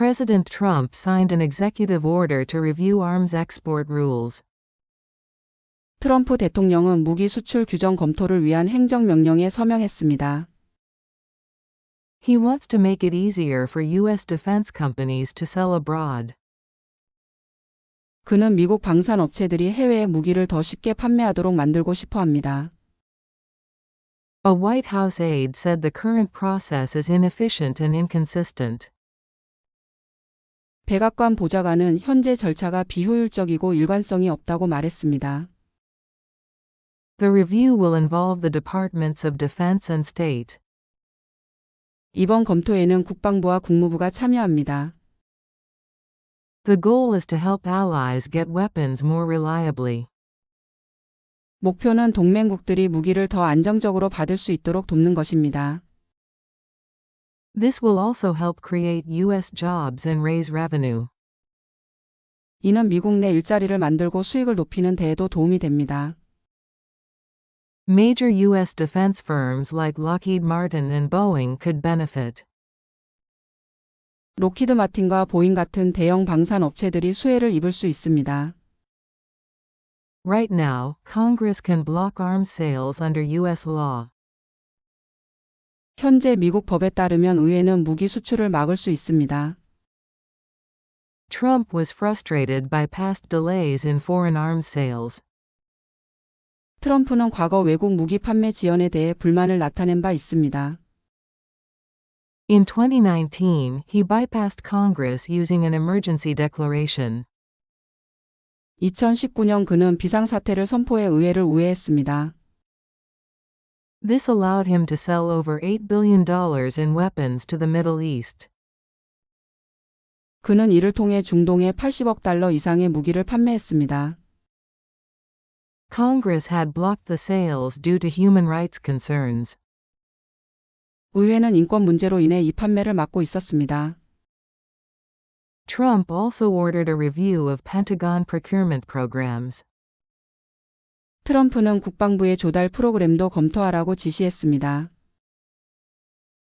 President Trump signed an executive order to review arms export rules. 트럼프 대통령은 무기 수출 규정 검토를 위한 행정명령에 서명했습니다. He wants to make it easier for U.S. defense companies to sell abroad. 그는 미국 방산업체들이 해외에 무기를 더 쉽게 판매하도록 만들고 싶어 합니다. A White House aide said the current process is inefficient and inconsistent. 백악관 보좌관은 현재 절차가 비효율적이고 일관성이 없다고 말했습니다. The review will involve the Departments of Defense and State. 이번 검토에는 국방부와 국무부가 참여합니다. The goal is to help allies get weapons more reliably. 목표는 동맹국들이 무기를 더 안정적으로 받을 수 있도록 돕는 것입니다. This will also help create U.S. jobs and raise revenue. 이는 미국 내 일자리를 만들고 수익을 높이는 데에도 도움이 됩니다. Major U.S. defense firms like Lockheed Martin and Boeing could benefit. 로키드 마틴과 보잉 같은 대형 방산 업체들이 수혜를 입을 수 있습니다. Right now, Congress can block arms sales under U.S. law. 현재 미국 법에 따르면 의회는 무기 수출을 막을 수 있습니다. Trump was frustrated by past delays in foreign arms sales. 트럼프는 과거 외국 무기 판매 지연에 대해 불만을 나타낸 바 있습니다. In 2019, he bypassed Congress using an emergency declaration. 2019년 그는 비상사태를 선포해 의회를 우회했습니다. This allowed him to sell over $8 billion in weapons to the Middle East. 그는 이를 통해 중동에 80억 달러 이상의 무기를 판매했습니다. Congress had blocked the sales due to human rights concerns. 의회는 인권 문제로 인해 이 판매를 막고 있었습니다. Trump also ordered a review of Pentagon procurement programs. 트럼프는 국방부의 조달 프로그램도 검토하라고 지시했습니다.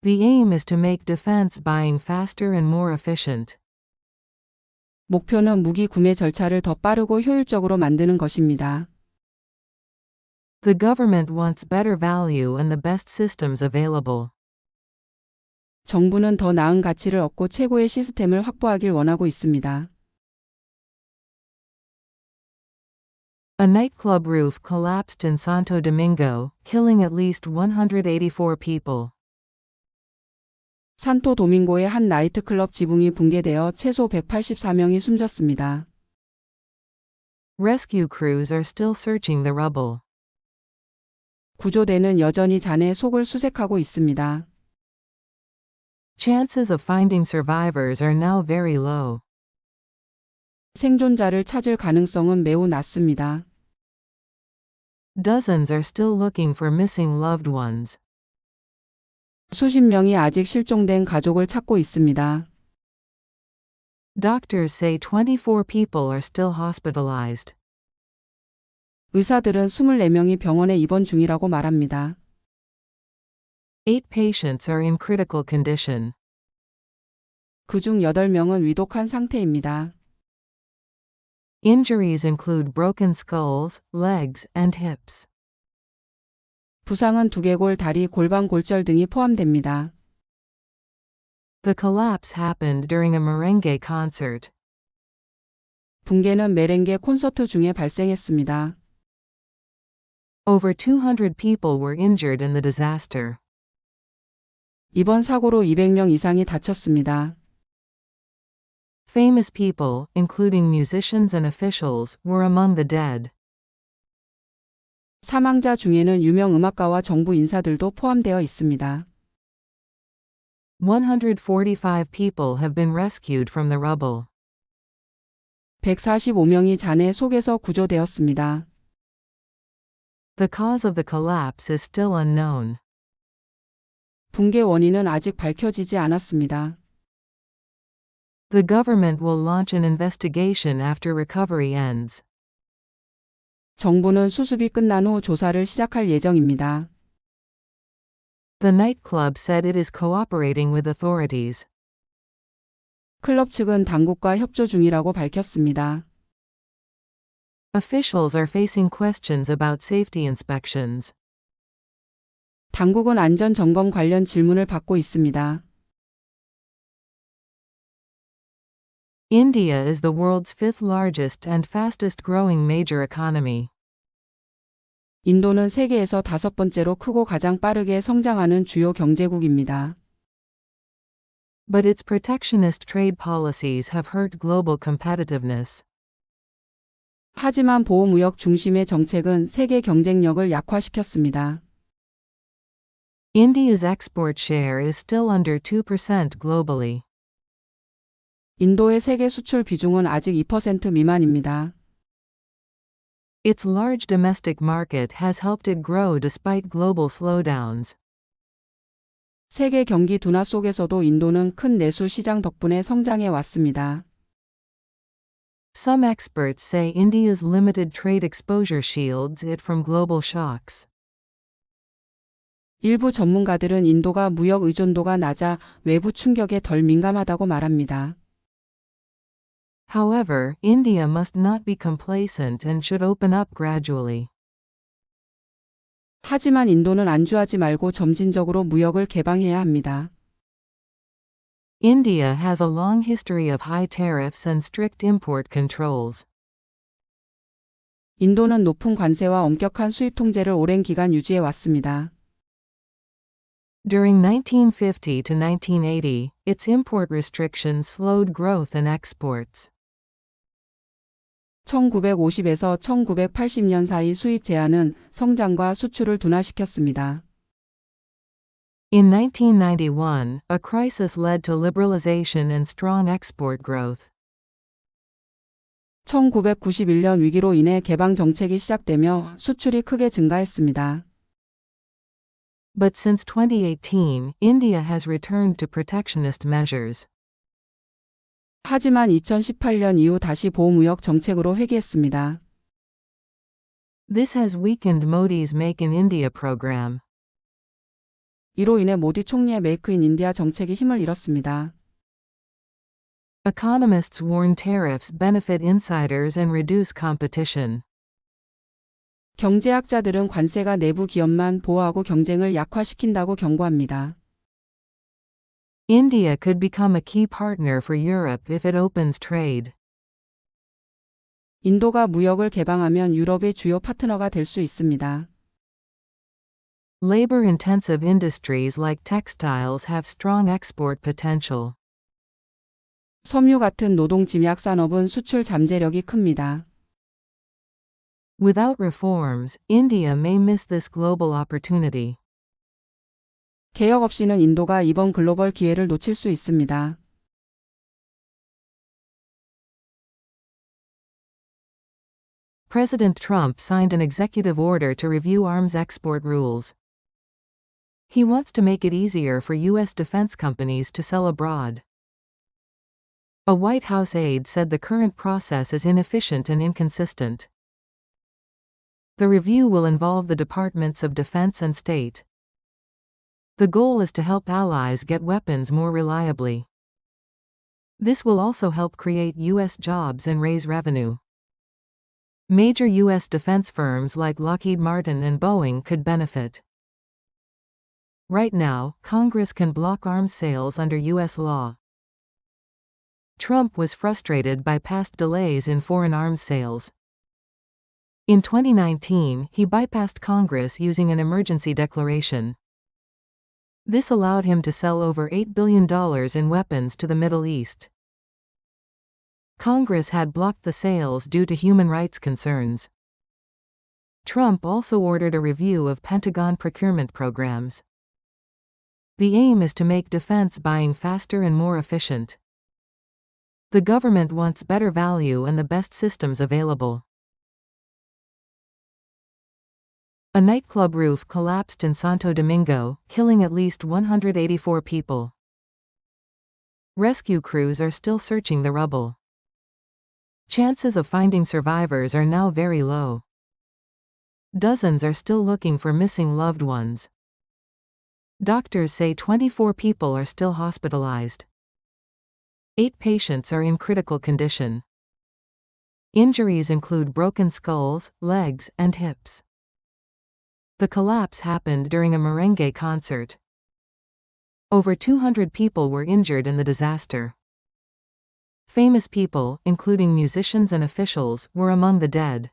The aim is to make defense buying faster and more efficient. 목표는 무기 구매 절차를 더 빠르고 효율적으로 만드는 것입니다. The government wants better value and the best systems available. 정부는 더 나은 가치를 얻고 최고의 시스템을 확보하길 원하고 있습니다. A nightclub roof collapsed in Santo Domingo, killing at least 184 people. 산토 도밍고의 한 나이트클럽 지붕이 붕괴되어 최소 184명이 숨졌습니다. Rescue crews are still searching the rubble. 구조대는 여전히 잔해 속을 수색하고 있습니다. Chances of finding survivors are now very low. 생존자를 찾을 가능성은 매우 낮습니다. Dozens are still looking for missing loved ones. 수십 명이 아직 실종된 가족을 찾고 있습니다. Doctors say 24 people are still hospitalized. 의사들은 24명이 병원에 입원 중이라고 말합니다. Eight patients are in critical condition. 그중 8명은 위독한 상태입니다. Injuries include broken skulls, legs, and hips. 부상은 두개골, 다리, 골반, 골절 등이 포함됩니다. The collapse happened during a merengue concert. 붕괴는 메렝게 콘서트 중에 발생했습니다. Over 200 people were injured in the disaster. 이번 사고로 200명 이상이 다쳤습니다. Famous people, including musicians and officials, were among the dead. 사망자 중에는 유명 음악가와 정부 인사들도 포함되어 있습니다. 145 people have been rescued from the rubble. 145명이 잔해 속에서 구조되었습니다. The cause of the collapse is still unknown. 붕괴 원인은 아직 밝혀지지 않았습니다. The government will launch an investigation after recovery ends. 정부는 수습이 끝난 후 조사를 시작할 예정입니다. The nightclub said it is cooperating with authorities. 클럽 측은 당국과 협조 중이라고 밝혔습니다. Officials are facing questions about safety inspections. 당국은 안전 점검 관련 질문을 받고 있습니다. India is the world's fifth largest and fastest growing major economy. 인도는 세계에서 다섯 번째로 크고 가장 빠르게 성장하는 주요 경제국입니다. But its protectionist trade policies have hurt global competitiveness. 하지만 보호무역 중심의 정책은 세계 경쟁력을 약화시켰습니다. India's export share is still under 2% globally. 인도의 세계 수출 비중은 아직 2% 미만입니다. Its large domestic market has helped it grow despite global slowdowns. 세계 경기 둔화 속에서도 인도는 큰 내수 시장 덕분에 성장해 왔습니다. Some experts say India's limited trade exposure shields it from global shocks. 일부 전문가들은 인도가 무역 의존도가 낮아 외부 충격에 덜 민감하다고 말합니다. However, India must not be complacent and should open up gradually. 하지만 인도는 안주하지 말고 점진적으로 무역을 개방해야 합니다. India has a long history of high tariffs and strict import controls. 인도는 높은 관세와 엄격한 수입 통제를 오랜 기간 유지해 왔습니다. During 1950 to 1980, its import restrictions slowed growth in exports. 1950에서 1980년 사이 수입 제한은 성장과 수출을 둔화시켰습니다. In 1991, a crisis led to liberalization and strong export growth. 1991년 위기로 인해 개방 정책이 시작되며 수출이 크게 증가했습니다. But since 2018, India has returned to protectionist measures. 하지만 2018년 이후 다시 보호무역 정책으로 회귀했습니다. This has weakened Modi's Make in India program. 이로 인해 모디 총리의 메이크 인 인디아 정책이 힘을 잃었습니다. Economists warn tariffs benefit insiders and reduce competition. 경제학자들은 관세가 내부 기업만 보호하고 경쟁을 약화시킨다고 경고합니다. India could become a key partner for Europe if it opens trade. 인도가 무역을 개방하면 유럽의 주요 파트너가 될 수 있습니다. Labor intensive industries like textiles have strong export potential. 섬유 같은 노동 집약 산업은 수출 잠재력이 큽니다. Without reforms, India may miss this global opportunity. 개혁 없이는 인도가 이번 글로벌 기회를 놓칠 수 있습니다. President Trump signed an executive order to review arms export rules. He wants to make it easier for U.S. defense companies to sell abroad. A White House aide said the current process is inefficient and inconsistent. The review will involve the Departments of Defense and State. The goal is to help allies get weapons more reliably. This will also help create U.S. jobs and raise revenue. Major U.S. defense firms like Lockheed Martin and Boeing could benefit. Right now, Congress can block arms sales under U.S. law. Trump was frustrated by past delays in foreign arms sales. In 2019, he bypassed Congress using an emergency declaration. This allowed him to sell over $8 billion in weapons to the Middle East. Congress had blocked the sales due to human rights concerns. Trump also ordered a review of Pentagon procurement programs. The aim is to make defense buying faster and more efficient. The government wants better value and the best systems available. A nightclub roof collapsed in Santo Domingo, killing at least 184 people. Rescue crews are still searching the rubble. Chances of finding survivors are now very low. Dozens are still looking for missing loved ones. Doctors say 24 people are still hospitalized. Eight patients are in critical condition. Injuries include broken skulls, legs, and hips. The collapse happened during a merengue concert. Over 200 people were injured in the disaster. Famous people, including musicians and officials, were among the dead.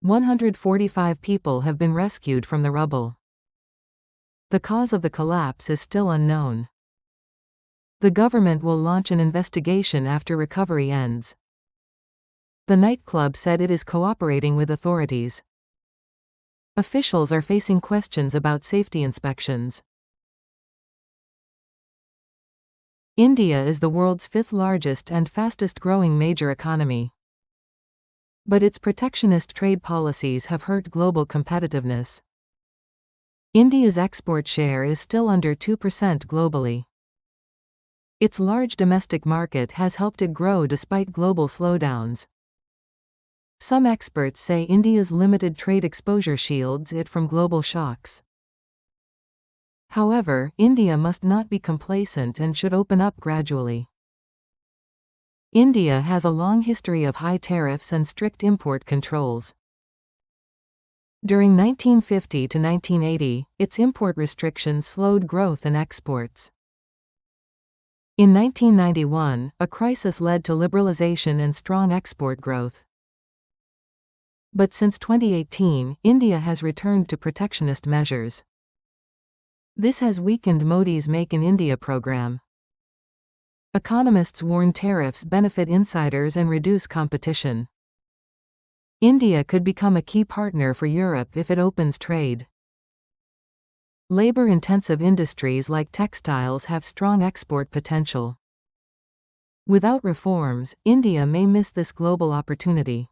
145 people have been rescued from the rubble. The cause of the collapse is still unknown. The government will launch an investigation after recovery ends. The nightclub said it is cooperating with authorities. Officials are facing questions about safety inspections. India is the world's fifth largest and fastest growing major economy. But its protectionist trade policies have hurt global competitiveness. India's export share is still under 2% globally. Its large domestic market has helped it grow despite global slowdowns. Some experts say India's limited trade exposure shields it from global shocks. However, India must not be complacent and should open up gradually. India has a long history of high tariffs and strict import controls. During 1950 to 1980, its import restrictions slowed growth in exports. In 1991, a crisis led to liberalization and strong export growth. But since 2018, India has returned to protectionist measures. This has weakened Modi's Make in India program. Economists warn tariffs benefit insiders and reduce competition. India could become a key partner for Europe if it opens trade. Labor intensive industries like textiles have strong export potential. Without reforms, India may miss this global opportunity.